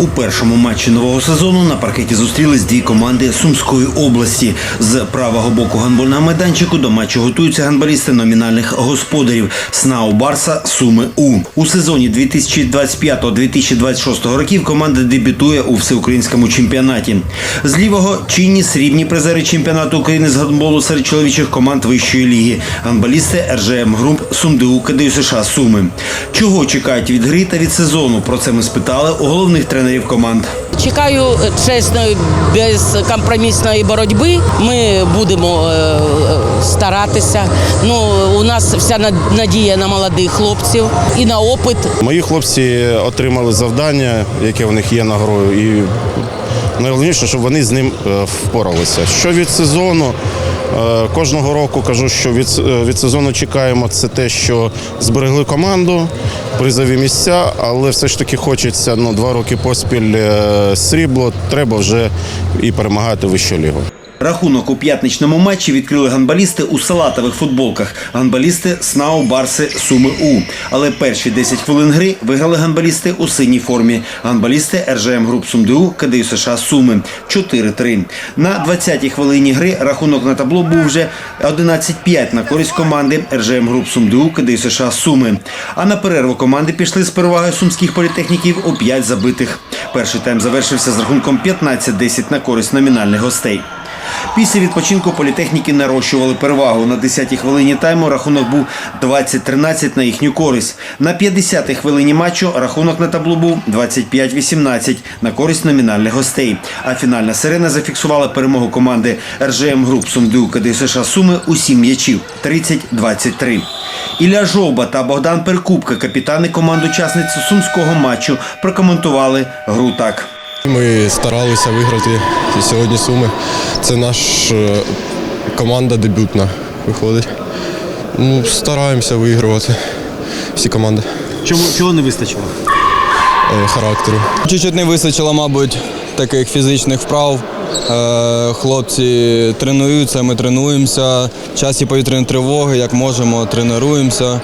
У першому матчі нового сезону на паркеті зустрілись дві команди Сумської області. З правого боку гандбольного майданчику до матчу готуються гандболісти номінальних господарів СНАУ Барса Суми У. У сезоні 2025-2026 років команда дебютує у всеукраїнському чемпіонаті. З лівого чинні срібні призери чемпіонату України з гандболу серед чоловічих команд вищої ліги. Гандболісти РЖМ Груп СумДУ КДЮ США Суми. Чого чекають від гри та від сезону? Про це ми спитали у головних тренерів команд. Чекаю чесної, безкомпромісної боротьби. Ми будемо е, старатися. Ну, у нас вся надія на молодих хлопців і на опит. Мої хлопці отримали завдання, яке в них є на грою, і найголовніше, щоб вони з ним е, впоралися. Що від сезону, е, кожного року кажу, що від, е, від сезону чекаємо це те, що зберегли команду, призові місця, але все ж таки хочеться ну, два роки поспіль е, срібло, треба вже і перемагати вищу лігу. Рахунок у п'ятничному матчі відкрили ганбалісти у салатових футболках. Ганбалісти СНАУ Барси Суми У. Але перші 10 хвилин гри виграли ганбалісти у синій формі. Ганбалісти РЖМ Груп СумДУ КДЮ США Суми 4-3. На 20-й хвилині гри рахунок на табло був вже 11-5 на користь команди РЖМ Груп СумДУ КДЮ США Суми. А на перерву команди пішли з перевагою сумських політехніків у 5 забитих. Перший тайм завершився з рахунком 15-10 на користь номінальних гостей. Після відпочинку політехніки нарощували перевагу. На 10-й хвилині тайму рахунок був 20-13 на їхню користь. На 50-й хвилині матчу рахунок на табло був 25-18 на користь номінальних гостей. А фінальна сирена зафіксувала перемогу команди РЖМ Груп Сумду КД США Суми у 7 м'ячів 30-23. Ілля Жовба та Богдан Перкупка, капітани команд учасниць сумського матчу, прокоментували гру так. Ми старалися виграти сьогодні суми. Це наша команда дебютна виходить. Ну, стараємося вигравати всі команди Чому чого не вистачило? е, характеру. Чуть-чуть не вистачило, мабуть, таких фізичних вправ. Е, Хлопці тренуються, ми тренуємося. Часі повітряної тривоги, як можемо, тренуємося.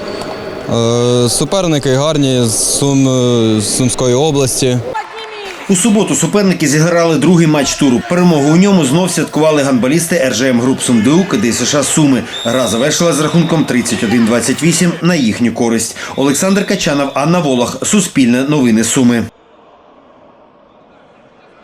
Е, Суперники гарні з Сум, з Сумської області. У суботу суперники зіграли другий матч туру. Перемогу у ньому знов святкували ганбалісти РЖМ Груп СумДУ КД США Суми. Гра завершила з рахунком 31-28 на їхню користь. Олександр Качанов, Анна Волох. Суспільне новини Суми.